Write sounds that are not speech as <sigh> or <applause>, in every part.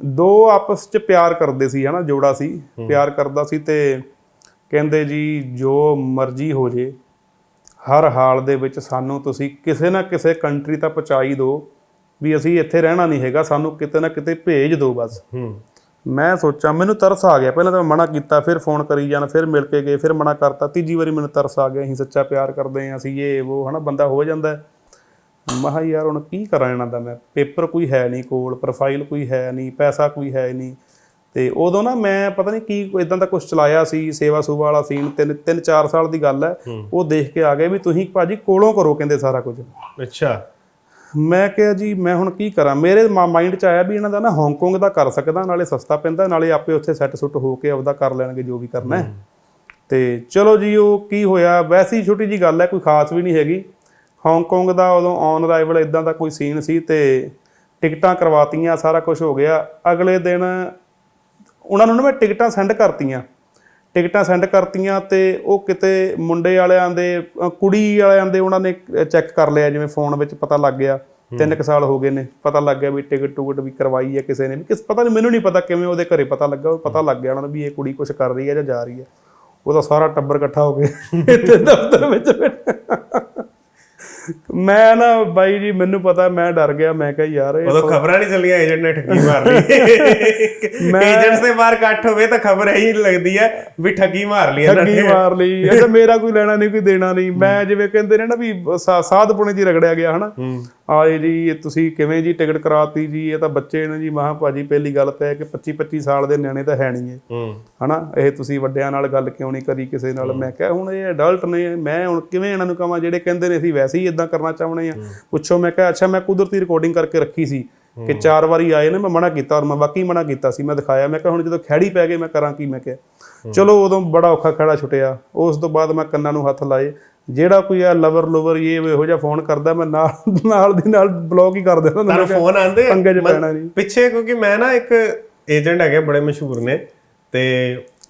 ਦੋ ਆਪਸ ਚ ਪਿਆਰ ਕਰਦੇ ਸੀ ਹਨਾ ਜੋੜਾ ਸੀ ਪਿਆਰ ਕਰਦਾ ਸੀ ਤੇ ਕਹਿੰਦੇ ਜੀ ਜੋ ਮਰਜ਼ੀ ਹੋ ਜੇ ਹਰ ਹਾਲ ਦੇ ਵਿੱਚ ਸਾਨੂੰ ਤੁਸੀਂ ਕਿਸੇ ਨਾ ਕਿਸੇ ਕੰਟਰੀ ਤੱਕ ਪਹੁੰਚਾਈ ਦਿਓ ਵੀ ਅਸੀਂ ਇੱਥੇ ਰਹਿਣਾ ਨਹੀਂ ਹੈਗਾ ਸਾਨੂੰ ਕਿਤੇ ਨਾ ਕਿਤੇ ਭੇਜ ਦਿਓ ਬਸ। ਮੈਂ ਸੋਚਾਂ ਮੈਨੂੰ ਤਰਸ ਆ ਗਿਆ ਪਹਿਲਾਂ ਤਾਂ ਮੈਂ ਮਨਾ ਕੀਤਾ ਫਿਰ ਫੋਨ ਕਰੀ ਜਾਣ ਫਿਰ ਮਿਲ ਕੇ ਗਏ ਫਿਰ ਮਨਾ ਕਰਤਾ ਤੀਜੀ ਵਾਰੀ ਮੈਨੂੰ ਤਰਸ ਆ ਗਿਆ ਅਸੀਂ ਸੱਚਾ ਪਿਆਰ ਕਰਦੇ ਹਾਂ ਅਸੀਂ ਇਹ ਉਹ ਹਨਾ ਬੰਦਾ ਹੋ ਜਾਂਦਾ ਹੈ। ਮੈਂ ਕਿਹਾ ਯਾਰ ਹੁਣ ਕੀ ਕਰਾਂ ਇਹਨਾਂ ਦਾ ਮੈਂ? ਪੇਪਰ ਕੋਈ ਹੈ ਨਹੀਂ ਕੋਲ ਪ੍ਰੋਫਾਈਲ ਕੋਈ ਹੈ ਨਹੀਂ ਪੈਸਾ ਕੋਈ ਹੈ ਨਹੀਂ। ਤੇ ਉਦੋਂ ਨਾ ਮੈਂ ਪਤਾ ਨਹੀਂ ਕੀ ਇਦਾਂ ਦਾ ਕੁਝ ਚਲਾਇਆ ਸੀ ਸੇਵਾ ਸੂਬਾ ਵਾਲਾ ਸੀਨ ਤਿੰਨ ਤਿੰਨ ਚਾਰ ਸਾਲ ਦੀ ਗੱਲ ਹੈ। ਉਹ ਦੇਖ ਕੇ ਆ ਗਏ ਵੀ ਤੁਸੀਂ ਭਾਜੀ ਕੋਲੋਂ ਕਰੋ ਕਹਿੰਦੇ ਸਾਰਾ ਕੁਝ। ਅੱਛਾ। ਮੈਂ ਕਿਹਾ ਜੀ ਮੈਂ ਹੁਣ ਕੀ ਕਰਾਂ? ਮੇਰੇ ਮਾਈਂਡ 'ਚ ਆਇਆ ਵੀ ਇਹਨਾਂ ਦਾ ਨਾ ਹਾਂਗਕਾਂਗ ਦਾ ਕਰ ਸਕਦਾ ਨਾਲੇ ਸਸਤਾ ਪੈਂਦਾ ਨਾਲੇ ਆਪੇ ਉੱਥੇ ਸੈੱਟ ਸੁੱਟ ਹੋ ਕੇ ਆਪਦਾ ਕਰ ਲੈਣਗੇ ਜੋ ਵੀ ਕਰਨਾ ਹੈ। ਤੇ ਚਲੋ ਜੀ ਉਹ ਕੀ ਹੋਇਆ? ਵੈਸੀ ਛੋਟੀ ਜੀ ਗੱਲ ਹੈ ਕੋਈ ਖਾਸ ਵੀ ਨਹੀਂ ਹੈਗੀ। ਹਾਂਗਕਾਂਗ ਦਾ ਉਦੋਂ ਔਨ ਅਰਾਈਵਲ ਇਦਾਂ ਦਾ ਕੋਈ ਸੀਨ ਸੀ ਤੇ ਟਿਕਟਾਂ ਕਰਵਾਤੀਆਂ ਸਾਰਾ ਕੁਝ ਹੋ ਗਿਆ। ਅਗਲੇ ਦਿਨ ਉਹਨਾਂ ਨੂੰ ਨਾ ਮੈਂ ਟਿਕਟਾਂ ਸੈਂਡ ਕਰਤੀਆਂ। ਟਿਕਟਾਂ ਸੈਂਡ ਕਰਤੀਆਂ ਤੇ ਉਹ ਕਿਤੇ ਮੁੰਡੇ ਵਾਲਿਆਂ ਦੇ ਕੁੜੀ ਵਾਲਿਆਂ ਦੇ ਉਹਨਾਂ ਨੇ ਚੈੱਕ ਕਰ ਲਿਆ ਜਿਵੇਂ ਫੋਨ ਵਿੱਚ ਪਤਾ ਲੱਗ ਗਿਆ। ਤਿੰਨ ਕੁ ਸਾਲ ਹੋ ਗਏ ਨੇ। ਪਤਾ ਲੱਗ ਗਿਆ ਵੀ ਟਿਕਟ ਟੁਕਟ ਵੀ ਕਰਵਾਈ ਹੈ ਕਿਸੇ ਨੇ। ਕਿਸ ਪਤਾ ਨਹੀਂ ਮੈਨੂੰ ਨਹੀਂ ਪਤਾ ਕਿਵੇਂ ਉਹਦੇ ਘਰੇ ਪਤਾ ਲੱਗਾ। ਉਹ ਪਤਾ ਲੱਗ ਗਿਆ ਉਹਨਾਂ ਨੂੰ ਵੀ ਇਹ ਕੁੜੀ ਕੁਝ ਕਰ ਰਹੀ ਹੈ ਜਾਂ ਜਾ ਰਹੀ ਹੈ। ਉਹਦਾ ਸਾਰਾ ਟੱਬਰ ਇਕੱਠਾ ਹੋ ਕੇ <laughs> ਇੱਥੇ ਦਫ਼ਤਰ ਵਿੱਚ ਬੈਠਾ। ਮੈਂ ਨਾ ਬਾਈ ਜੀ ਮੈਨੂੰ ਪਤਾ ਮੈਂ ਡਰ ਗਿਆ ਮੈਂ ਕਿਹਾ ਯਾਰ ਇਹ ਉਦੋਂ ਖਬਰਾਂ ਨਹੀਂ ਚੱਲੀਆਂ ਏਜੰਟ ਨੇ ਠੱਗੀ ਮਾਰ ਲਈ ਏਜੰਟਸ ਦੇ ਬਾਹਰ ਇਕੱਠ ਹੋਵੇ ਤਾਂ ਖਬਰ ਇਹੀ ਲੱਗਦੀ ਹੈ ਵੀ ਠੱਗੀ ਮਾਰ ਲਈ ਇਹਨਾਂ ਠੱਗੀ ਨੇ। ਮਾਰ ਲਈ। ਅੱਛਾ ਮੇਰਾ ਕੋਈ ਲੈਣਾ ਨਹੀਂ ਕੋਈ ਦੇਣਾ ਨਹੀਂ। ਮੈਂ ਜਿਵੇਂ ਕਹਿੰਦੇ ਨੇ ਨਾ ਵੀ ਸਾ- ਸਾਧ ਪੁਣੇ ਜੀ ਰਗੜਿਆ ਗਿਆ ਹਨਾ? ਆਏ ਜੀ ਇਹ ਤੁਸੀਂ ਕਿਵੇਂ ਜੀ ਟਿਕਟ ਕਰਾਤੀ ਜੀ ਇਹ ਤਾਂ ਬੱਚੇ ਨੇ ਜੀ ਮਹਾ ਭਾਜੀ ਪਹਿਲੀ ਗੱਲ ਤਾਂ ਹੈ ਕਿ 25 25 ਸਾਲ ਦੇ ਨਿਆਣੇ ਤਾਂ ਹੈ ਨਹੀਂ ਹੂੰ। ਹਨਾ? ਇਹ ਤੁਸੀਂ ਵੱਡਿਆਂ ਨਾਲ ਗੱਲ ਕਿਉਂ ਨਹੀਂ ਕਰੀ ਕਿਸੇ ਨਾਲ? ਮੈਂ ਕਿਹਾ ਹੁਣ ਇਹ ਅਡਲਟ ਨੇ ਮੈਂ ਹੁਣ ਕਿਵੇਂ ਇਹਨਾਂ ਨੂੰ ਕਹਾਂ? ਜਿਹੜੇ ਕਹਿੰਦੇ ਨੇ ਅਸੀਂ ਵੈਸੇ ਹੀ ਇਦਾਂ ਕਰਨਾ ਚਾਹੁੰਦੇ ਆ ਪੁੱਛੋ ਮੈਂ ਕਿਹਾ ਅੱਛਾ ਮੈਂ ਕੁਦਰਤੀ ਰਿਕਾਰਡਿੰਗ ਕਰਕੇ ਰੱਖੀ ਸੀ ਕਿ ਚਾਰ ਵਾਰੀ ਆਏ ਨੇ ਮੈਂ ਮਨਾ ਕੀਤਾ ਔਰ ਮੈਂ ਵਾਕਈ ਮਨਾ ਕੀਤਾ ਸੀ ਮੈਂ ਦਿਖਾਇਆ। ਮੈਂ ਕਿਹਾ ਹੁਣ ਜਦੋਂ ਖੈੜੀ ਪੈ ਗਏ ਮੈਂ ਕਰਾਂ ਕੀ? ਮੈਂ ਕਿਹਾ ਚਲੋ ਉਦੋਂ ਬੜਾ ਔਖਾ ਖੜਾ ਛੁੱਟਿਆ। ਉਸ ਤੋਂ ਬਾਅਦ ਮੈਂ ਕੰਨਾਂ ਨੂੰ ਹੱਥ ਲਾਏ। ਜਿਹੜਾ ਕੋਈ ਆ ਲਵਰ ਲਵਰ ਇਹ ਉਹ ਇਹੋ ਜਿਹਾ ਫੋਨ ਕਰਦਾ ਮੈਂ ਨਾਲ <laughs> ਨਾਲ ਦੀ ਨਾਲ ਬਲੌਕ ਹੀ ਕਰ ਦਿੰਦਾ ਹੁੰਦਾ ਤੁਹਾਨੂੰ ਫੋਨ ਆਂਦੇ ਪੰਗੇ 'ਚ ਪੈਣਾ ਨਹੀਂ। ਪਿੱਛੇ ਕਿਉਂਕਿ ਮੈਂ ਨਾ ਇੱਕ ਏਜੰਟ ਹੈਗੇ ਬੜੇ ਮਸ਼ਹੂਰ ਨੇ ਤੇ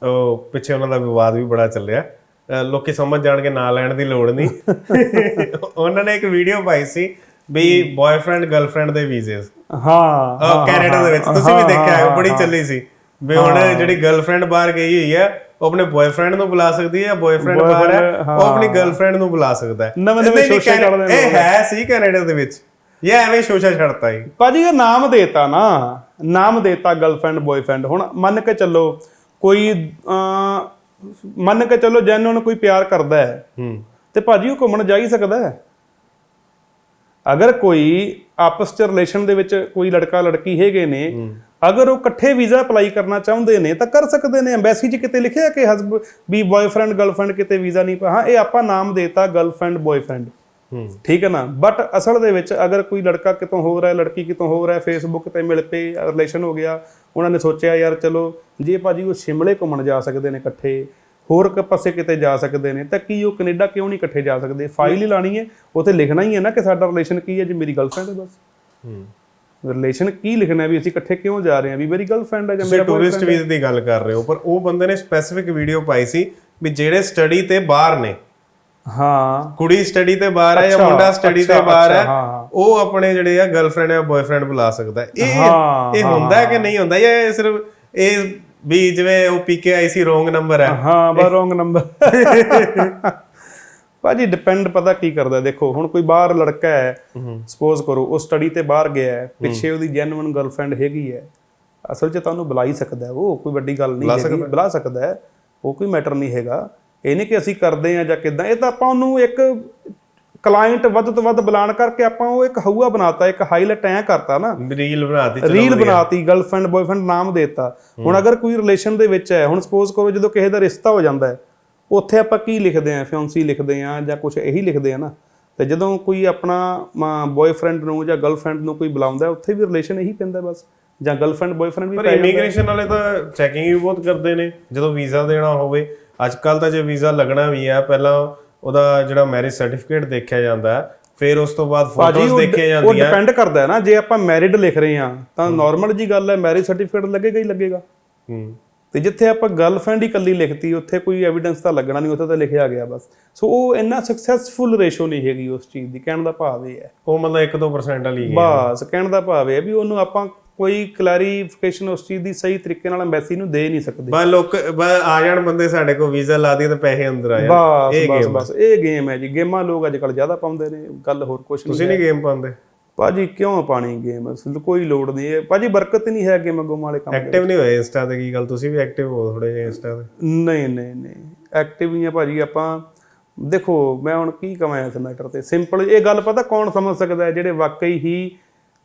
ਉਹ ਪਿੱਛੇ ਉਹਨਾਂ ਦਾ ਵਿਵਾਦ ਵੀ ਬੜਾ ਚੱਲਿਆ। ਲੋਕੀ ਸਮਝ ਜਾਣਗੇ ਨਾਂ ਲੈਣ ਦੀ ਲੋੜ ਨਹੀਂ। <laughs> ਉਹਨਾਂ ਨੇ ਇੱਕ ਵੀਡੀਓ ਪਾਈ ਸੀ ਵੀ ਬॉयਫ੍ਰੈਂਡ ਗਰਲਫ੍ਰੈਂਡ ਦੇ ਵੀਜ਼ੇਸ ਹਾਂ ਕੈਨੇਡਾ ਦੇ ਵਿੱਚ। ਤੁਸੀਂ ਵੀ ਦੇਖਿਆ ਹੈ ਬੜੀ ਚੱਲੀ ਸੀ। ਵੀ ਹੁਣ ਜਿਹੜੀ ਗਰਲਫ੍ਰੈਂਡ ਬਾਹਰ ਗਈ ਹੋਈ ਹੈ ਉਹ ਆਪਣੇ ਬॉयਫ੍ਰੈਂਡ ਨੂੰ ਬੁਲਾ ਸਕਦੀ ਹੈ ਜਾਂ ਬਾਹਰ ਹੈ ਉਹ ਆਪਣੀ ਗਰਲਫ੍ਰੈਂਡ ਨੂੰ ਬੁਲਾ ਸਕਦਾ ਹੈ। ਨਵੇਂ ਨਵੇਂ ਸ਼ੋਸ਼ਾ ਕਰਦੇ ਨੇ ਇਹ ਹੈ ਸੀ ਕੈਨੇਡਾ ਦੇ ਵਿੱਚ। ਇਹ ਐਵੇਂ ਸ਼ੋਸ਼ਾ ਛੱਡਤਾ ਹੀ ਭਾਜੀ ਇਹ ਨਾਮ ਦੇਤਾ ਨਾ। ਨਾਮ ਦੇਤਾ ਗਰਲਫ੍ਰੈਂਡ ਬॉयਫ੍ਰੈਂਡ ਹੁਣ ਮੰਨ ਕੇ ਚੱਲੋ ਕੋਈ ਮੰਨ ਕੇ ਚੱਲੋ ਜੈਨ ਨੂੰ ਕੋਈ ਪਿਆਰ ਕਰਦਾ ਹੈ ਹੂੰ। ਤੇ ਭਾਜੀ ਉਹ ਘੁੰਮਣ ਜਾ ਹੀ ਸਕਦਾ ਹੈ। ਅਗਰ ਕੋਈ ਆਪਸ ਚ ਰਿਲੇਸ਼ਨ ਦੇ ਵਿੱਚ ਕੋਈ ਲੜਕਾ ਲੜਕੀ ਹੈਗੇ ਨੇ ਅਗਰ ਉਹ ਇਕੱਠੇ ਵੀਜ਼ਾ ਅਪਲਾਈ ਕਰਨਾ ਚਾਹੁੰਦੇ ਨੇ ਤਾਂ ਕਰ ਸਕਦੇ ਨੇ। ਐਮਬੈਸੀ 'ਚ ਕਿਤੇ ਲਿਖਿਆ ਕਿ ਹਸਬ ਵੀ ਬॉयਫ੍ਰੈਂਡ ਗਰਲਫ੍ਰੈਂਡ ਕਿਤੇ ਵੀਜ਼ਾ ਨਹੀਂ ਪਾ ਹਾਂ ਇਹ ਆਪਾਂ ਨਾਮ ਦੇਤਾ ਗਰਲਫ੍ਰੈਂਡ ਬॉयਫ੍ਰੈਂਡ ਠੀਕ ਹੈ ਨਾ? ਬਟ ਅਸਲ ਦੇ ਵਿੱਚ ਅਗਰ ਕੋਈ ਲੜਕਾ ਕਿਤੋਂ ਹੋ ਰਿਹਾ ਲੜਕੀ ਕਿਤੋਂ ਹੋ ਰਿਹਾ ਫੇਸਬੁੱਕ ਤੇ ਮਿਲ ਪਏ ਰਿਲੇਸ਼ਨ ਹੋ ਗਿਆ ਉਹਨਾਂ ਨੇ ਸੋਚਿਆ ਯਾਰ ਚਲੋ ਜੇ ਭਾਜੀ ਉਹ ਸ਼ਿਮਲੇ ਘੁੰਮਣ ਜਾ ਸਕਦੇ ਨੇ ਇਕੱਠੇ ਹੋਰ ਕ ਪਾਸੇ ਕਿਤੇ ਜਾ ਸਕਦੇ ਨੇ ਤਾਂ ਕੀ ਉਹ ਕੈਨੇਡਾ ਕਿਉਂ ਨਹੀਂ ਇਕੱਠੇ ਜਾ ਸਕਦੇ? ਫਾਈਲ ਹੀ ਲਾਣੀ ਹੈ ਉੱਥੇ ਲਿਖਣਾ ਹੀ ਹੈ ਨਾ ਕਿ ਸਾਡਾ ਰਿਲੇਸ਼ਨ ਕੀ ਹੈ ਜੀ ਮੇਰੀ ਗਰਲਫ੍ਰੈਂਡ ਹੈ ਬਸ। ਹੂੰ। ਰਿਲੇਸ਼ਨ ਕੀ ਲਿਖਣਾ ਵੀ ਅਸੀਂ ਇਕੱਠੇ ਕਿਉਂ ਜਾ ਰਹੇ ਹਾਂ? ਵੀ ਮੇਰੀ ਗਰਲਫ੍ਰੈਂਡ ਹੈ ਜਾਂ ਮੇਰਾ ਟੂਰਿਸਟ ਵੀਜ਼ੇ ਦੀ ਗੱਲ ਕਰ ਰਹੇ ਹੋ ਪਰ ਉਹ ਬੰਦੇ ਨੇ ਸਪੈਸੀਫਿਕ ਵੀਡੀਓ ਪਾਈ ਸੀ ਵੀ ਜਿਹੜੇ ਸਟੱਡੀ ਤੇ ਬਾਹਰ ਨੇ। ਹਾਂ। ਕੁੜੀ ਸਟੱਡੀ ਤੇ ਬਾਹਰ ਹੈ ਜਾਂ ਮੁੰਡਾ ਸਟੱਡੀ ਤੇ ਬਾਹਰ ਹੈ। ਉਹ ਆਪਣੇ ਜਿਹੜੇ ਆ ਗਰਲਫ੍ਰੈਂਡ ਜਾਂ ਬॉयਫ੍ਰੈਂਡ ਬੁਲਾ ਸਕਦਾ। ਇਹ ਇਹ ਹੁੰਦਾ ਹੈ ਕਿ ਨਹੀਂ ਹੁੰਦਾ? ਜਾਂ ਇਹ ਸਿਰਫ ਇਹ ਵੀ ਜਿਵੇਂ ਉਹ ਪੀਕੇ ਆਈ ਸੀ ਰੋਂਗ ਨੰਬਰ ਹੈ। ਹਾਂ ਬਾ ਰੋਂਗ ਨੰਬਰ ਭਾਜੀ ਡਿਪੈਂਡ ਪਤਾ ਕੀ ਕਰਦਾ ਦੇਖੋ ਹੁਣ ਕੋਈ ਬਾਹਰ ਲੜਕਾ ਹੈ ਸਪੋਜ਼ ਕਰੋ ਉਹ ਸਟੱਡੀ ਤੇ ਬਾਹਰ ਗਿਆ ਹੈ ਪਿੱਛੇ ਉਹਦੀ ਜੈਨੂਇਨ ਗਰਲਫ੍ਰੈਂਡ ਹੈਗੀ ਹੈ ਅਸਲ 'ਚ ਤੁਹਾਨੂੰ ਬੁਲਾ ਹੀ ਸਕਦਾ ਉਹ ਕੋਈ ਵੱਡੀ ਗੱਲ ਨਹੀਂ ਹੈਗੀ ਬੁਲਾ ਸਕਦਾ ਹੈ ਉਹ ਕੋਈ ਮੈਟਰ ਨਹੀਂ ਹੈਗਾ। ਇਹ ਨਹੀਂ ਕਿ ਅਸੀਂ ਕਰਦੇ ਆ ਜਾਂ ਕਿਦਾਂ ਇਹ ਤਾਂ ਆਪਾਂ ਉਹਨੂੰ ਇੱਕ ਕਲਾਇੰਟ ਵੱਧ ਤੋਂ ਵੱਧ ਬੁਲਾਣ ਕਰਕੇ ਆਪਾਂ ਉਹ ਇੱਕ ਹਊਆ ਬਣਾਤਾ ਇੱਕ ਹਾਈਲਾਈਟ ਐ ਕਰਤਾ ਨਾ। ਰੀਲ ਬਣਾਤੀ ਚਲੋ ਰੀਲ ਬਣਾਤੀ ਗਰਲਫ੍ਰੈਂਡ ਬॉयਫ੍ਰੈਂਡ ਨਾਮ ਦੇਤਾ। ਹੁਣ ਅਗਰ ਕੋਈ ਰਿਲੇਸ਼ਨ ਦੇ ਵਿੱਚ ਹੈ ਹੁਣ ਸਪੋਜ਼ ਕਰੋ ਜਦੋਂ ਕਿਸੇ ਦਾ ਰਿਸ਼ਤਾ ਹੋ ਜਾਂਦਾ ਹੈ ਉੱਥੇ ਆਪਾਂ ਕੀ ਲਿਖਦੇ ਆਂ ਫਿਓਂਸੀ ਲਿਖਦੇ ਆਂ ਜਾਂ ਕੁਝ ਇਹੀ ਲਿਖਦੇ ਆ ਨਾ ਤੇ ਜਦੋਂ ਕੋਈ ਆਪਣਾ ਬॉयਫ੍ਰੈਂਡ ਨੂੰ ਜਾਂ ਗਰਲਫ੍ਰੈਂਡ ਨੂੰ ਕੋਈ ਬੁਲਾਉਂਦਾ ਉੱਥੇ ਵੀ ਰਿਲੇਸ਼ਨ ਇਹੀ ਪੈਂਦਾ ਬਸ ਜਾਂ ਗਰਲਫ੍ਰੈਂਡ ਬॉयਫ੍ਰੈਂਡ ਵੀ ਪਰ ਇਮੀਗ੍ਰੇਸ਼ਨ ਵਾਲੇ ਤਾਂ ਚੈਕਿੰਗ ਵੀ ਬਹੁਤ ਕਰਦੇ ਨੇ ਜਦੋਂ ਵੀਜ਼ਾ ਦੇਣਾ ਹੋਵੇ ਅੱਜ ਕੱਲ ਤਾਂ ਜੇ ਵੀਜ਼ਾ ਲੱਗਣਾ ਵੀ ਹੈ ਪਹਿਲਾਂ ਉਹਦਾ ਜਿਹੜਾ ਮੈਰਿਜ ਸਰਟੀਫਿਕੇਟ ਦੇਖਿਆ ਜਾਂਦਾ ਫਿਰ ਉਸ ਤੋਂ ਬਾਅਦ ਫੋਟੋਜ਼ ਉਹ ਦੇਖੀਆਂ ਉਹ ਜਾਂਦੀਆਂ। ਡਿਪੈਂਡ ਕਰਦਾ ਹੈ ਨਾ ਜੇ ਆਪਾਂ ਮੈਰਿਡ ਲਿਖ ਰਹੇ ਹਾਂ ਤਾਂ ਨਾਰਮਲ ਜੀ ਗੱਲ ਹੈ ਮੈਰਿਜ ਸਰਟੀਫਿਕੇਟ ਲੱਗੇਗਾ ਹੀ ਲੱਗੇਗਾ। ਹੂੰ। ਤੇ ਜਿੱਥੇ ਆਪਾਂ ਗਰਲਫ੍ਰੈਂਡ ਹੀ ਕੱਲੀ ਲਿਖਤੀ ਉੱਥੇ ਕੋਈ ਐਵੀਡੈਂਸ ਤਾਂ ਲੱਗਣਾ ਨਹੀਂ ਉੱਥੇ ਤਾਂ ਲਿਖਿਆ ਗਿਆ ਬਸ। ਸੋ ਉਹ ਇੰਨਾ ਸਕਸੈਸਫੁਲ ਰੇਸ਼ੋ ਨਹੀਂ ਹੈਗੀ ਉਸ ਚੀਜ਼ ਦੀ ਕਹਿਣ ਦਾ ਭਾਵ ਇਹ ਹੈ। ਉਹ ਮਤਲਬ 1-2% ਵਾਲੀ ਹੈ ਬਸ ਕਹਿਣ ਦਾ ਭਾਵ ਇਹ ਹੈ ਵੀ ਉਹਨੂੰ ਆਪਾਂ ਕੋਈ ਕਲੈਰੀਫਿਕੇਸ਼ਨ ਉਸ ਚੀਜ਼ ਦੀ ਸਹੀ ਤਰੀਕੇ ਨਾਲ ਐਮਬੈਸੀ ਨੂੰ ਦੇ ਨਹੀਂ ਸਕਦੇ। ਬਸ ਲੋਕ ਆ ਜਾਣ ਬੰਦੇ ਸਾਡੇ ਕੋਲ ਵੀਜ਼ਾ ਲਾ ਦੀ ਤਾਂ ਪੈਸੇ ਅੰਦਰ ਆ ਜਾਣ। ਬਸ ਬਸ ਇਹ ਗੇਮ ਹੈ ਜੀ। ਗੇਮਾਂ ਲੋਕ ਅੱਜ ਕੱਲ ਜ਼ਿਆਦਾ ਪਾਉਂਦੇ ਨੇ ਗੱਲ ਹੋਰ ਕੁਝ ਨਹੀਂ ਤੁਸੀਂ ਨਹੀਂ ਗੇਮ ਪਾਉਂਦੇ? ਭਾਜੀ ਕਿਉਂ ਪਾਣੀ ਗੇਮ ਕੋਈ ਲੋੜ ਨਹੀਂ ਹੈ। ਭਾਜੀ ਬਰਕਤ ਨਹੀਂ ਹੈ ਗੇਮ ਗੁੰਮ ਵਾਲੇ ਕੰਮ ਐਕਟਿਵ ਨਹੀਂ ਹੋਏ ਇੰਸਟਾ ਤੇ ਕੀ ਗੱਲ? ਤੁਸੀਂ ਵੀ ਐਕਟਿਵ ਹੋ ਥੋੜੇ ਜਿਹਾ ਇੰਸਟਾ ਤੇ। ਨਹੀਂ ਨਹੀਂ ਨਹੀਂ। ਐਕਟਿਵ ਹੀ ਆ ਭਾਜੀ ਆਪਾਂ। ਦੇਖੋ ਮੈਂ ਹੁਣ ਕੀ ਕਮਾਇਆ ਇਸ ਮੈਟਰ ਤੇ? ਸਿੰਪਲ ਇਹ ਗੱਲ ਪਤਾ ਕੌਣ ਸਮਝ ਸਕਦਾ ਹੈ? ਜਿਹੜੇ ਵਾਕਈ ਹੀ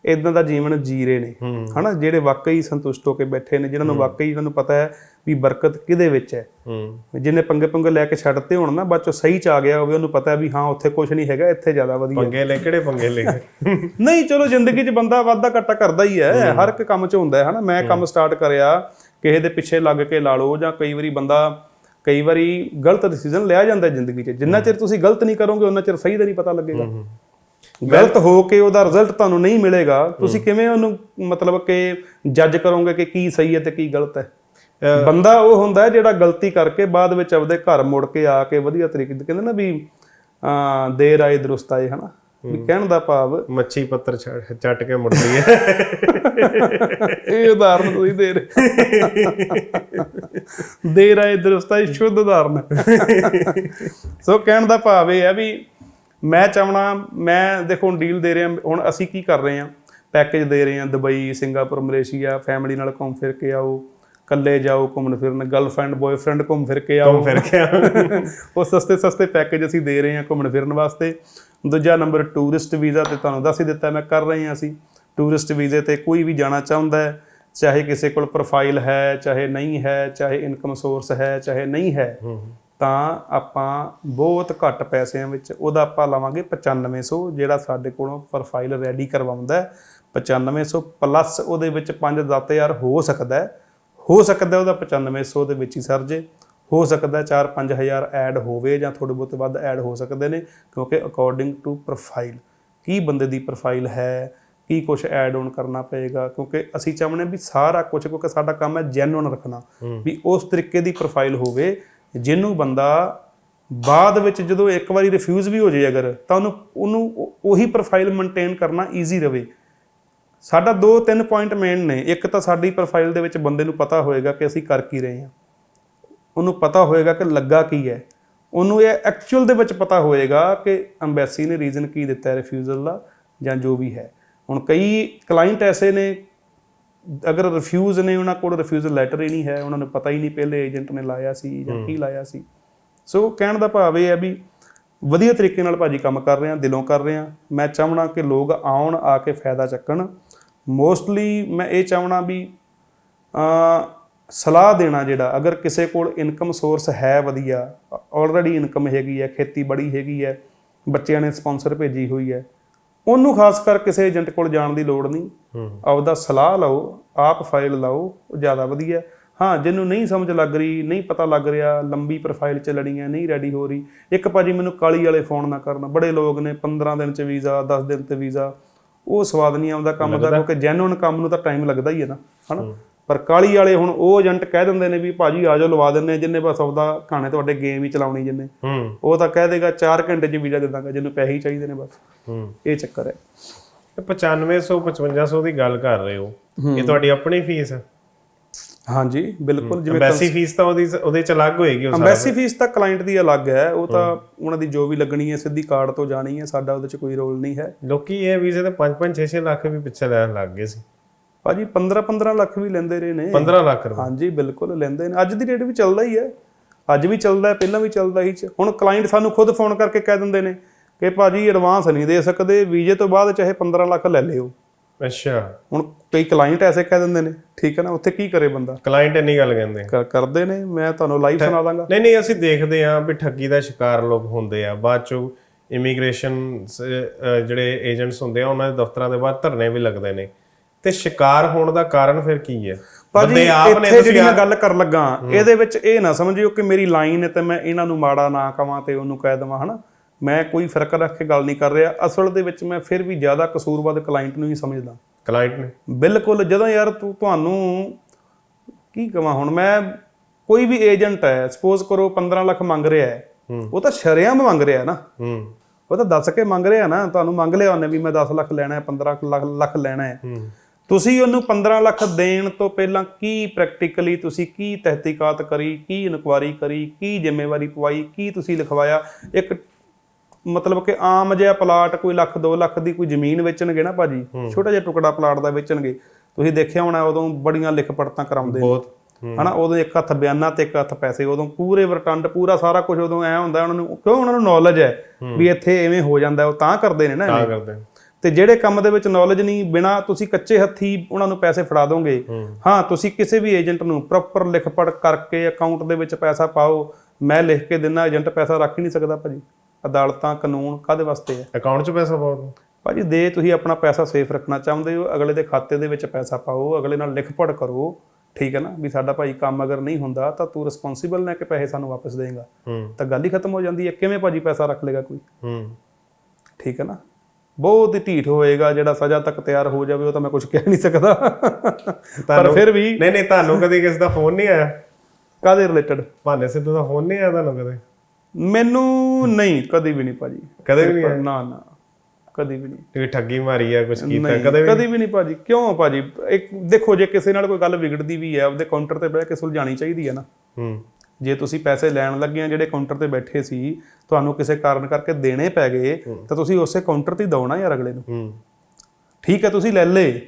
ਇਦਾਂ ਦਾ ਜੀਵਨ ਜੀ ਰਹੇ ਨੇ ਹਨਾ? ਜਿਹੜੇ ਵਾਕਈ ਸੰਤੁਸ਼ਟ ਹੋ ਕੇ ਬੈਠੇ ਨੇ ਜਿਨ੍ਹਾਂ ਨੂੰ ਵਾਕਈ ਇਹਨਾਂ ਨੂੰ ਪਤਾ ਹੈ ਵੀ ਬਰਕਤ ਕਿਹਦੇ ਵਿੱਚ ਹੈ? ਹੂੰ। ਜਿਹਨੇ ਪੰਗੇ ਪੰਗੇ ਲੈ ਕੇ ਛੱਡਤੇ ਹੋਣ ਨਾ ਬਾਅਦ ਚੋਂ ਸਹੀ ਚ ਆ ਗਿਆ ਹੋਵੇ ਉਹਨੂੰ ਪਤਾ ਵੀ ਹਾਂ ਉੱਥੇ ਕੁਝ ਨਹੀਂ ਹੈਗਾ ਇੱਥੇ ਜ਼ਿਆਦਾ ਵਧੀਆ। ਪੰਗੇ ਲੈ ਕਿਹੜੇ ਪੰਗੇ ਲੈ? <laughs> ਨਹੀਂ ਚਲੋ ਜ਼ਿੰਦਗੀ 'ਚ ਬੰਦਾ ਵਾਧਾ ਘਾਟਾ ਕਰਦਾ ਹੀ ਹੈ। ਹਰ ਇੱਕ ਕੰਮ 'ਚ ਹੁੰਦਾ ਹੈ ਹਨਾ? ਮੈਂ ਕੰਮ ਸਟਾਰਟ ਕਰਿਆ ਕਿਸੇ ਦੇ ਪਿੱਛੇ ਲੱਗ ਕੇ ਲਾ ਲਓ ਜਾਂ ਕਈ ਵਾਰੀ ਬੰਦਾ ਕਈ ਵਾਰੀ ਗਲਤ ਡਿਸੀਜਨ ਲਿਆ ਜਾਂਦਾ ਜ਼ਿੰਦਗੀ 'ਚ। ਜਿੰਨਾ ਚਿਰ ਤੁਸੀਂ ਗਲਤ ਨਹੀਂ ਕਰੋਗੇ ਉਹਨਾਂ ਚਿਰ ਸਹੀ ਦਾ ਨਹੀਂ ਪਤਾ ਲੱਗੇਗਾ। ਗਲਤ ਹੋ ਕੇ ਉਹਦਾ ਰਿਜ਼ਲਟ ਤੁਹਾਨੂੰ ਨਹੀਂ ਮਿਲੇਗਾ। ਤੁਸੀਂ ਕਿਵੇਂ ਉਹਨੂੰ ਮਤਲਬ ਕਿ ਜੱਜ ਕਰੋਗੇ ਕਿ ਕੀ ਸਹੀ ਹੈ ਤੇ ਕੀ ਗਲਤ ਹੈ? ਬੰਦਾ ਉਹ ਹੁੰਦਾ ਜਿਹੜਾ ਗਲਤੀ ਕਰਕੇ ਬਾਅਦ ਵਿੱਚ ਆਪਦੇ ਘਰ ਮੁੜ ਕੇ ਆ ਕੇ ਵਧੀਆ ਤਰੀਕੇ ਨਾਲ ਕਹਿੰਦੇ ਨਾ ਵੀ ਅਹ ਦੇਰ ਆਏ ਦਰੁਸਤ ਆਏ ਹਨਾ? ਵੀ ਕਹਿਣ ਦਾ ਭਾਵ ਮੱਛੀ ਪੱਤਰ ਚੱਟ ਕੇ ਮੁੜਦੀ ਹੈ। <laughs> ਇਹ ਉਦਾਹਰਨ ਤੁਸੀਂ ਦੇ ਰਹੇ <laughs> ਦੇਰ ਆਏ ਦਰੁਸਤ ਆਏ ਸ਼ੁੱਧ ਉਦਾਹਰਨ। <laughs> ਸੋ ਕਹਿਣ ਦਾ ਭਾਵ ਇਹ ਹੈ ਵੀ ਮੈਂ ਚਾਹਣਾ ਮੈਂ ਦੇਖੋ ਹੁਣ ਡੀਲ ਦੇ ਰਿਹਾ ਹੁਣ ਅਸੀਂ ਕੀ ਕਰ ਰਹੇ ਹਾਂ? ਪੈਕੇਜ ਦੇ ਰਹੇ ਹਾਂ ਦੁਬਈ ਸਿੰਗਾਪੁਰ ਮਲੇਸ਼ੀਆ ਫੈਮਿਲੀ ਨਾਲ ਘੁੰਮ ਫਿਰ ਕੇ ਆਓ। ਕੱਲੇ ਜਾਓ ਘੁੰਮਣ ਫਿਰਨ ਗਰਲਫ੍ਰੈਂਡ ਬॉयਫ੍ਰੈਂਡ ਘੁੰਮ ਫਿਰ ਕੇ ਆਓ। ਫਿਰ ਗਿਆ <laughs> ਉਹ ਸਸਤੇ ਸਸਤੇ ਪੈਕੇਜ ਅਸੀਂ ਦੇ ਰਹੇ ਹਾਂ ਘੁੰਮਣ ਫਿਰਨ ਵਾਸਤੇ। ਦੂਜਾ ਨੰਬਰ ਟੂਰਿਸਟ ਵੀਜ਼ਾ ਤੇ ਤੁਹਾਨੂੰ ਦੱਸ ਹੀ ਦਿੱਤਾ ਮੈਂ ਕਰ ਰਹੇ ਹਾਂ ਅਸੀਂ। ਟੂਰਿਸਟ ਵੀਜ਼ੇ ਤੇ ਕੋਈ ਵੀ ਜਾਣਾ ਚਾਹੁੰਦਾ ਹੈ ਚਾਹੇ ਕਿਸੇ ਕੋਲ ਪ੍ਰੋਫਾਈਲ ਹੈ ਚਾਹੇ ਨਹੀਂ ਹੈ ਚਾਹੇ ਇਨਕਮ ਸੋਰਸ ਹੈ ਚਾਹੇ ਨਹੀਂ ਹੈ ਤਾਂ ਆਪਾਂ ਬਹੁਤ ਘੱਟ ਪੈਸਿਆਂ ਵਿੱਚ ਉਹਦਾ ਆਪਾਂ ਲਵਾਂਗੇ 9500 ਜਿਹੜਾ ਸਾਡੇ ਕੋਲੋਂ ਪ੍ਰੋਫਾਈਲ ਰੈਡੀ ਕਰਵਾਉਂਦਾ ਹੈ। 9500 ਪਲੱਸ ਉਹਦੇ ਵਿੱਚ 5-10000 ਹੋ ਸਕਦਾ ਹੈ। ਹੋ ਸਕਦਾ ਉਹਦਾ 9500 ਦੇ ਵਿੱਚ ਹੀ ਸਰ ਜੇ। ਹੋ ਸਕਦਾ 4-5000 ਐਡ ਹੋਵੇ ਜਾਂ ਥੋੜੇ ਬਹੁਤ ਵੱਧ ਐਡ ਹੋ ਸਕਦੇ ਨੇ ਕਿਉਂਕਿ ਅਕੋਰਡਿੰਗ ਟੂ ਪ੍ਰੋਫਾਈਲ ਕੀ ਬੰਦੇ ਦੀ ਪ੍ਰੋਫਾਈਲ ਹੈ ਕੀ ਕੁਝ ਐਡ ਆਨ ਕਰਨਾ ਪਏਗਾ ਕਿਉਂਕਿ ਅਸੀਂ ਚਾਹੁੰਦੇ ਵੀ ਸਾਰਾ ਕੁਝ ਕਿਉਂਕਿ ਸਾਡਾ ਕੰਮ ਹੈ ਜੈਨੂਨ ਰੱਖਣਾ ਵੀ ਉਸ ਤਰੀਕੇ ਦੀ ਪ੍ਰੋਫਾਈਲ ਹੋਵੇ ਜਿਹਨੂੰ ਬੰਦਾ ਬਾਅਦ ਵਿੱਚ ਜਦੋਂ ਇੱਕ ਵਾਰੀ ਰਿਫਿਊਜ਼ ਵੀ ਹੋ ਜਾਏ ਅਗਰ ਤਾਂ ਉਹਨੂੰ ਉਹਨੂੰ ਉਹ- ਉਹੀ ਪ੍ਰੋਫਾਈਲ ਮੇਨਟੇਨ ਕਰਨਾ ਈਜ਼ੀ ਰਵੇ। ਸਾਡਾ ਦੋ ਤਿੰਨ ਪੁਆਇੰਟ ਮੇਨ ਨੇ। ਇੱਕ ਤਾਂ ਸਾਡੀ ਪ੍ਰੋਫਾਈਲ ਦੇ ਵਿੱਚ ਬੰਦੇ ਨੂੰ ਪਤਾ ਹੋਏਗਾ ਕਿ ਅਸੀਂ ਕਰ ਕੀ ਰਹੇ ਹਾਂ। ਉਹਨੂੰ ਪਤਾ ਹੋਏਗਾ ਕਿ ਲੱਗਾ ਕੀ ਹੈ। ਉਹਨੂੰ ਇਹ ਐਕਚੁਅਲ ਦੇ ਵਿੱਚ ਪਤਾ ਹੋਏਗਾ ਕਿ ਐਮਬੈਸੀ ਨੇ ਰੀਜ਼ਨ ਕੀ ਦਿੱਤਾ ਹੈ ਰਿਫਿਊਜ਼ਲ ਦਾ ਜਾਂ ਜੋ ਵੀ ਹੈ। ਹੁਣ ਕਈ ਕਲਾਇੰਟ ਐਸੇ ਨੇ ਅਗਰ ਰਿਫਿਊਜ਼ ਨੇ ਉਹਨਾਂ ਕੋਲ ਰਿਫਿਊਜ਼ਲ ਲੈਟਰ ਹੀ ਨਹੀਂ ਹੈ। ਉਹਨਾਂ ਨੂੰ ਪਤਾ ਹੀ ਨਹੀਂ ਪਹਿਲੇ ਏਜੰਟ ਨੇ ਲਾਇਆ ਸੀ ਜਾਂ ਕੀ ਲਾਇਆ ਸੀ। ਸੋ ਕਹਿਣ ਦਾ ਭਾਵ ਇਹ ਹੈ ਵੀ ਵਧੀਆ ਤਰੀਕੇ ਨਾਲ ਭਾਜੀ ਕੰਮ ਕਰ ਰਹੇ ਆ ਦਿਲੋਂ ਕਰ ਰਹੇ ਆ ਮੈਂ ਚਾਹਣਾ ਕਿ ਲੋਕ ਆਉਣ ਆ ਕੇ ਫਾਇਦਾ ਚੱਕਣ। ਮੋਸਟਲੀ ਮੈਂ ਇਹ ਚਾਹਣਾ ਵੀ ਅ ਸਲਾਹ ਦੇਣਾ ਜਿਹੜਾ ਅਗਰ ਕਿਸੇ ਕੋਲ ਇਨਕਮ ਸੋਰਸ ਹੈ ਵਧੀਆ ਆਲਰੇਡੀ ਇਨਕਮ ਹੈਗੀ ਹੈ ਖੇਤੀਬਾੜੀ ਹੈਗੀ ਹੈ ਬੱਚਿਆਂ ਨੇ ਸਪਾਂਸਰ ਭੇਜੀ ਹੋਈ ਹੈ ਉਹਨੂੰ ਖਾਸ ਕਰ ਕਿਸੇ ਏਜੰਟ ਕੋਲ ਜਾਣ ਦੀ ਲੋੜ ਨਹੀਂ। ਹੂੰ। ਆਪਦਾ ਸਲਾਹ ਲਓ ਆਪ ਫਾਈਲ ਲਾਓ ਉਹ ਜ਼ਿਆਦਾ ਵਧੀਆ। ਹਾਂ ਜਿਹਨੂੰ ਨਹੀਂ ਸਮਝ ਲੱਗ ਰਹੀ ਨਹੀਂ ਪਤਾ ਲੱਗ ਰਿਹਾ ਲੰਬੀ ਪ੍ਰੋਫਾਈਲ ਚੱਲਣੀ ਹੈ ਨਹੀਂ ਰੈਡੀ ਹੋ ਰਹੀ। ਇੱਕ ਭਾਜੀ ਮੈਨੂੰ ਕਾਲੀ ਵਾਲੇ ਫੋਨ ਨਾ ਕਰਨ। ਬੜੇ ਲੋਕ ਨੇ 15 ਦਿਨ ਚ ਵੀਜ਼ਾ 10 ਦਿਨ ਤੇ ਵੀਜ਼ਾ। ਉਹ ਸਵਾਦ ਨਹੀਂ ਆਉਂਦਾ ਕੰਮ ਦਾ ਕਿਉਂਕਿ ਜੈਨੂਨ ਕੰਮ ਨੂੰ ਤਾਂ ਟਾਈਮ ਲੱਗਦਾ ਹੀ ਹੈ ਨਾ ਹਨਾ? ਪਰ ਕਾਲੀ ਵਾਲੇ ਹੁਣ ਉਹ ਏਜੰਟ ਕਹਿ ਦਿੰਦੇ ਨੇ ਵੀ ਭਾਜੀ ਆ ਜਾਓ ਲਵਾ ਦਿੰਨੇ ਜਿੰਨੇ ਬਸ ਆਪਦਾ ਖਾਣੇ ਤੁਹਾਡੇ ਗੇਮ ਹੀ ਚਲਾਉਣੀ ਜਿੰਨੇ। ਉਹ ਤਾਂ ਕਹਿ ਦੇਗਾ 4 ਘੰਟੇ ਚ ਵੀਜ਼ਾ ਦੇ ਦਾਂਗਾ ਜਿਹਨੂੰ ਪੈਸੇ ਹੀ ਚਾਹੀਦੇ ਨੇ ਬਸ। ਇਹ ਚੱਕਰ ਹੈ। ਤੇ 9500 5500 ਦੀ ਗੱਲ ਕਰ ਰਹੇ ਹੋ। ਇਹ ਤੁਹਾਡੀ ਆਪਣੀ ਫੀਸ ਹੈ। ਹਾਂਜੀ ਬਿਲਕੁਲ ਜਿਵੇਂ ਐਮਬੈਸੀ ਫੀਸ ਤਾਂ ਉਹਦੀ ਉਹਦੇ ਚ ਅਲੱਗ ਹੋਏਗੀ ਉਹ ਸਾਰਾ ਐਮਬੈਸੀ ਫੀਸ ਤਾਂ ਕਲਾਇੰਟ ਦੀ ਅਲੱਗ ਹੈ ਉਹ ਤਾਂ ਉਹਨਾਂ ਦੀ ਜੋ ਵੀ ਲੱਗਣੀ ਹੈ ਸਿੱਧੀ ਕਾਰਡ ਤੋਂ ਜਾਣੀ ਹੈ ਸਾਡਾ ਉਹਦੇ 'ਚ ਕੋਈ ਰੋਲ ਨਹੀਂ ਹੈ। ਲੋਕੀ ਇਹ ਵੀਜ਼ੇ ਤੇ 5-5 6-6 ਲੱਖ ਵੀ ਪਿੱਛੇ ਲੈਣ ਲੱਗ ਗਏ ਸੀ। ਭਾਜੀ 15 15 ਲੱਖ ਵੀ ਲੈਂਦੇ ਰਹੇ ਨੇ। 15 ਲੱਖ ਰੁਪਏ। ਹਾਂਜੀ ਬਿਲਕੁਲ ਲੈਂਦੇ ਨੇ। ਅੱਜ ਦੀ ਡੇਟ ਵੀ ਚੱਲਦਾ ਹੀ ਹੈ। ਅੱਜ ਵੀ ਚੱਲਦਾ ਹੈ ਪਹਿਲਾਂ ਵੀ ਚੱਲਦਾ ਹੀ ਚ ਹੁਣ ਕਲਾਇੰਟ ਸਾਨੂੰ ਖੁਦ ਫੋਨ ਕਰਕੇ ਕਹਿ ਦਿੰਦੇ ਨੇ ਕਿ ਭਾਜੀ ਐਡਵਾਂਸ ਨਹੀਂ ਦੇ ਸਕਦੇ ਵੀਜ਼ੇ ਤੋਂ ਬਾਅਦ ਚਾਹੇ 15 ਲੱਖ ਲੈ ਲਿਓ। ਅੱਛਾ। ਹੁਣ ਕਈ ਕਲਾਇੰਟ ਐਸੇ ਕਹਿ ਦਿੰਦੇ ਨੇ ਠੀਕ ਹੈ ਨਾ ਉੱਥੇ ਕੀ ਕਰੇ ਬੰਦਾ? ਕਲਾਇੰਟ ਇੰਨੀ ਗੱਲ ਕਹਿੰਦੇ। ਕਰ- ਕਰਦੇ ਨੇ ਮੈਂ ਤੁਹਾਨੂੰ ਲਾਈਵ ਸੁਣਾ ਦਾਂਗਾ। ਨਹੀਂ ਨਹੀਂ ਅਸੀਂ ਦੇਖਦੇ ਆਂ ਵੀ ਠੱਗੀ ਦਾ ਸ਼ਿਕਾਰ ਲੋਕ ਹੁੰਦੇ ਆ। ਬਾਅਦ ਚੋਂ ਇਮੀਗ੍ਰੇਸ਼ਨ ਜਿਹੜੇ ਏਜੰਟਸ ਹੁੰਦੇ ਆ ਉਹਨਾਂ ਦੇ ਦਫ਼ਤਰਾਂ ਦੇ ਬਾਹਰ ਧਰਨੇ ਵੀ ਲੱਗਦੇ ਨੇ। ਤੇ ਸ਼ਿਕਾਰ ਹੋਣ ਦਾ ਕਾਰਨ ਫਿਰ ਕੀ ਹੈ? ਭਾਜੀ ਬੰਦੇ ਆਪ ਨੇ ਇੱਥੇ ਜਿਹੜੀ ਮੈਂ ਗੱਲ ਕਰਨ ਲੱਗਾ ਇਹਦੇ ਵਿੱਚ ਇਹ ਨਾ ਸਮਝਿਓ ਕਿ ਮੇਰੀ ਲਾਈਨ ਹੈ ਤੇ ਮੈਂ ਇਹਨਾਂ ਨੂੰ ਮਾੜਾ ਨਾ ਕਵਾਂ ਤੇ ਉਹਨੂੰ ਕਹਿ ਦੇਵਾਂ ਹਨਾ? ਮੈਂ ਕੋਈ ਫ਼ਰਕ ਰੱਖ ਕੇ ਗੱਲ ਨਹੀਂ ਕਰ ਰਿਹਾ। ਅਸਲ ਦੇ ਵਿੱਚ ਮੈਂ ਫਿਰ ਵੀ ਜ਼ਿਆਦਾ ਕਸੂਰਵਾਦ ਕਲਾਇੰਟ ਨੂੰ ਹੀ ਸਮਝਦਾ। ਕਲਾਇੰਟ ਨੇ? ਬਿਲਕੁਲ ਜਦੋਂ ਯਾਰ ਤੂੰ ਤੁਹਾਨੂੰ ਕੀ ਕਵਾਂ ਹੁਣ ਮੈਂ ਕੋਈ ਵੀ ਏਜੰਟ ਹੈ ਸਪੋਜ਼ ਕਰੋ 15 ਲੱਖ ਮੰਗ ਰਿਹਾ ਹੈ। ਉਹ ਤਾਂ ਸ਼ਰੇਆਮ ਮੰਗ ਰਿਹਾ ਨਾ। ਉਹ ਤਾਂ ਦੱਸ ਕੇ ਮੰਗ ਰਿਹਾ ਨਾ ਤੁਹਾਨੂੰ ਮੰਗ ਲਿਆ ਉਹਨੇ ਵੀ ਮੈਂ 10 ਲੱਖ ਲੈਣਾ ਹੈ 15 ਲੱਖ ਲੈਣਾ ਹੈ। ਹੂੰ। ਤੁਸੀਂ ਉਹਨੂੰ 15 ਲੱਖ ਦੇਣ ਤੋਂ ਪਹਿਲਾਂ ਕੀ ਪ੍ਰੈਕਟੀਕਲੀ ਤੁਸੀਂ ਕੀ ਤਹਿਕੀਕਾਤ ਕਰੀ ਕੀ ਇਨਕੁਆਰੀ ਕਰੀ ਕੀ ਜ਼ਿੰਮੇਵਾਰੀ ਪਵਾਈ ਕੀ ਤੁਸੀਂ ਲਿਖਵਾਇਆ? ਇੱਕ ਮਤਲਬ ਕਿ ਆਮ ਜਿਹਾ ਪਲਾਟ ਕੋਈ ਲੱਖ 2 ਲੱਖ ਦੀ ਕੋਈ ਜ਼ਮੀਨ ਵੇਚਣਗੇ ਨਾ ਭਾਜੀ ਛੋਟਾ ਜਿਹਾ ਟੁਕੜਾ ਪਲਾਟ ਦਾ ਵੇਚਣਗੇ। ਤੁਸੀਂ ਦੇਖਿਆ ਹੋਣਾ ਉਦੋਂ ਬੜੀਆਂ ਲਿਖ ਪੜਤਾਂ ਕਰਾਉਂਦੇ ਬਹੁਤ ਹਨਾ ਉਦੋਂ ਇੱਕ ਹੱਥ ਬਿਆਨਾਂ ਤੇ ਇੱਕ ਹੱਥ ਪੈਸੇ ਉਦੋਂ ਪੂਰੇ ਵਰਟੰਡ ਪੂਰਾ ਸਾਰਾ ਕੁਝ ਉਦੋਂ ਐ ਹੁੰਦਾ ਉਹਨਾਂ ਨੂੰ ਕਿਉਂ ਉਹਨਾਂ ਨੂੰ ਨੌਲੇਜ ਹੈ ਵੀ ਇੱਥੇ ਐਵੇਂ ਹੋ ਜਾਂਦਾ ਉਹ ਤਾਂ ਕਰਦੇ ਨੇ ਨਾ ਤਾਂ। ਕਰਦੇ ਤੇ ਜਿਹੜੇ ਕੰਮ ਦੇ ਵਿੱਚ ਨੌਲੇਜ ਨਹੀਂ ਬਿਨਾ ਤੁਸੀਂ ਕੱਚੇ ਹੱਥੀ ਉਹਨਾਂ ਨੂੰ ਪੈਸੇ ਫੜਾ ਦੋਗੇ ਹਾਂ। ਤੁਸੀਂ ਕਿਸੇ ਵੀ ਏਜੰਟ ਨੂੰ ਪ੍ਰੋਪਰ ਲਿਖ ਪੜ ਕਰਕੇ ਅਕਾਊਂਟ ਦੇ ਵਿੱਚ ਪੈਸਾ ਪਾਓ ਮੈਂ ਲਿਖ ਕੇ ਦਿਨਾ ਏਜੰਟ ਪੈਸਾ ਰੱਖ ਹੀ ਨਹੀਂ ਸਕਦਾ ਭਾਜੀ। ਅਦਾਲਤਾਂ ਕਾਨੂੰਨ ਕਾਦੇ ਵਾਸਤੇ ਹੈ ਅਕਾਊਂਟ 'ਚ ਪੈਸਾ ਪਾਓ ਤੂੰ। ਭਾਜੀ ਦੇ ਤੁਸੀਂ ਆਪਣਾ ਪੈਸਾ ਸੇਫ ਰੱਖਣਾ ਚਾਹੁੰਦੇ ਹੋ ਅਗਲੇ ਦੇ ਖਾਤੇ ਦੇ ਵਿੱਚ ਪੈਸਾ ਪਾਓ ਅਗਲੇ ਨਾਲ ਲਿਖ ਪੜ ਕਰੋ ਠੀਕ ਹੈ ਨਾ? ਵੀ ਸਾਡਾ ਭਾਈ ਕੰਮ ਅਗਰ ਨਹੀਂ ਹੁੰਦਾ ਤਾਂ ਤੂੰ ਰਿਸਪੌਂਸਿਬਲ ਨੇ ਕਿ ਪੈਸੇ ਸਾਨੂੰ ਵਾਪਸ ਦੇਂਗਾ। ਤਾਂ ਗੱਲ ਹੀ ਖਤਮ ਹੋ ਜਾਂਦੀ ਹੈ ਕਿਵੇਂ ਭਾਜੀ ਪੈਸਾ ਰੱਖ ਲੇਗਾ ਕੋਈ? ਹੂੰ। ਠੀਕ ਹੈ ਨਾ? ਬਹੁਤ ਹੀ ਢੀਠ ਹੋਏਗਾ ਜਿਹੜਾ ਸਜ਼ਾ ਤੱਕ ਤਿਆਰ ਹੋ ਜਾਵੇ ਉਹ ਤਾਂ ਮੈਂ ਕੁਝ ਕਹਿ ਨਹੀਂ ਸਕਦਾ। ਪਰ ਫਿਰ ਵੀ ਨਹੀਂ ਨਹੀਂ ਤੁਹਾਨੂੰ ਕਦੇ ਕਿਸੇ ਦਾ ਫੋਨ ਨਹੀਂ ਆਇਆ? ਕਾਦੇ ਰਿਲੇਟਡ ਭਾਨੇ ਸਿੱਧੂ ਦਾ ਫੋਨ ਨਹੀਂ ਆਇਆ ਤੁਹਾਨੂੰ ਕਦੇ? ਮੈਨੂੰ ਨਹੀਂ ਕਦੀ ਵੀ ਨਹੀਂ ਭਾਜੀ। ਕਦੇ ਵੀ ਨਹੀਂ? ਨਾ ਨਾ। ਕਦੀ ਵੀ ਨਹੀਂ। ਤੁਸੀਂ ਠੱਗੀ ਮਾਰੀ ਆ ਕੁਝ ਕੀਤਾ? ਕਦੇ ਵੀ ਕਦੀ ਵੀ ਨਹੀਂ ਭਾਜੀ। ਕਿਉਂ ਭਾਜੀ? ਇੱਕ ਦੇਖੋ ਜੇ ਕਿਸੇ ਨਾਲ ਕੋਈ ਗੱਲ ਵਿਗੜਦੀ ਵੀ ਹੈ ਉਹਦੇ ਕਾਊਂਟਰ ਤੇ ਬਹਿ ਕੇ ਸੁਲਝਾਣੀ ਚਾਹੀਦੀ ਹੈ ਨਾ। ਹੂੰ। ਜੇ ਤੁਸੀਂ ਪੈਸੇ ਲੈਣ ਲੱਗੇ ਆ ਜਿਹੜੇ ਕਾਊਂਟਰ ਤੇ ਬੈਠੇ ਸੀ ਤੁਹਾਨੂੰ ਕਿਸੇ ਕਾਰਨ ਕਰਕੇ ਦੇਣੇ ਪੈ ਗਏ ਤਾਂ ਤੁਸੀਂ ਉਸੇ ਕਾਊਂਟਰ ਤੇ ਨਾ ਯਾਰ ਅਗਲੇ ਨੂੰ। ਹੂੰ। ਠੀਕ ਹੈ ਤੁਸੀਂ ਲੈ ਲੇ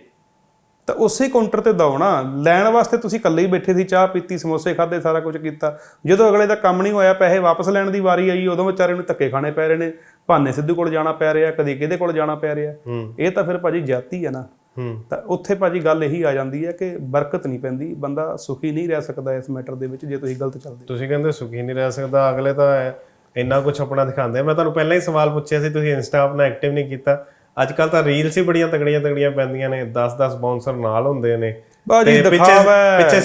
ਤਾਂ ਉਸੇ ਕਾਊਂਟਰ ਤੇ ਦਓ ਨਾ। ਲੈਣ ਵਾਸਤੇ ਤੁਸੀਂ ਇਕੱਲੇ ਹੀ ਬੈਠੇ ਸੀ ਚਾਹ ਪੀਤੀ ਸਮੋਸੇ ਖਾਦੇ ਸਾਰਾ ਕੁਝ ਕੀਤਾ। ਜਦੋਂ ਅਗਲੇ ਦਾ ਕੰਮ ਨਹੀਂ ਹੋਇਆ ਪੈਸੇ ਵਾਪਸ ਲੈਣ ਦੀ ਵਾਰੀ ਆਈ ਉਦੋਂ ਵਿਚਾਰੇ ਨੂੰ ਧੱਕੇ ਖਾਣੇ ਪੈ ਰਹੇ ਨੇ। ਭਾਨੇ ਸਿੱਧੂ ਕੋਲ ਜਾਣਾ ਪੈ ਰਿਹਾ ਕਦੀ ਕਿਹਦੇ ਕੋਲ ਜਾਣਾ ਪੈ ਰਿਹਾ। ਇਹ ਤਾਂ ਫਿਰ ਭਾਜੀ ਜਾਤੀ ਹੈ ਨਾ। ਤਾਂ ਉੱਥੇ ਭਾਜੀ ਗੱਲ ਇਹੀ ਆ ਜਾਂਦੀ ਹੈ ਕਿ ਬਰਕਤ ਨਹੀਂ ਪੈਂਦੀ ਬੰਦਾ ਸੁਖੀ ਨਹੀਂ ਰਹਿ ਸਕਦਾ ਇਸ ਮੈਟਰ ਦੇ ਵਿੱਚ ਜੇ ਤੁਸੀਂ ਗਲਤ ਚੱਲਦੇ ਤੁਸੀਂ ਕਹਿੰਦੇ ਸੁਖੀ ਨਹੀਂ ਰਹਿ ਸਕਦਾ ਅਗਲੇ ਤਾਂ ਇੰਨਾ ਕੁਝ ਆਪਣਾ ਦਿਖਾਉਂਦੇ। ਮੈਂ ਤੁਹਾਨੂੰ ਪਹਿਲਾਂ ਹੀ ਸਵਾਲ ਪੁੱਛਿਆ ਸੀ ਤੁਸੀਂ ਇੰਸਟਾ ਆਪਣਾ ਐਕਟਿਵ ਨਹੀਂ ਕੀਤਾ। ਅੱਜ ਕੱਲ ਤਾਂ ਰੀਲਸ ਹੀ ਬੜੀਆਂ ਤਗੜੀਆਂ ਤਗੜੀਆਂ ਪੈਂਦੀਆਂ ਨੇ 10-10 ਬਾਉਂਸਰ ਨਾਲ ਹੁੰਦੇ ਨੇ ਬਾਜੀ ਪਿੱਛੇ ਦਿਖਾਵਾ। ਪਿੱਛੇ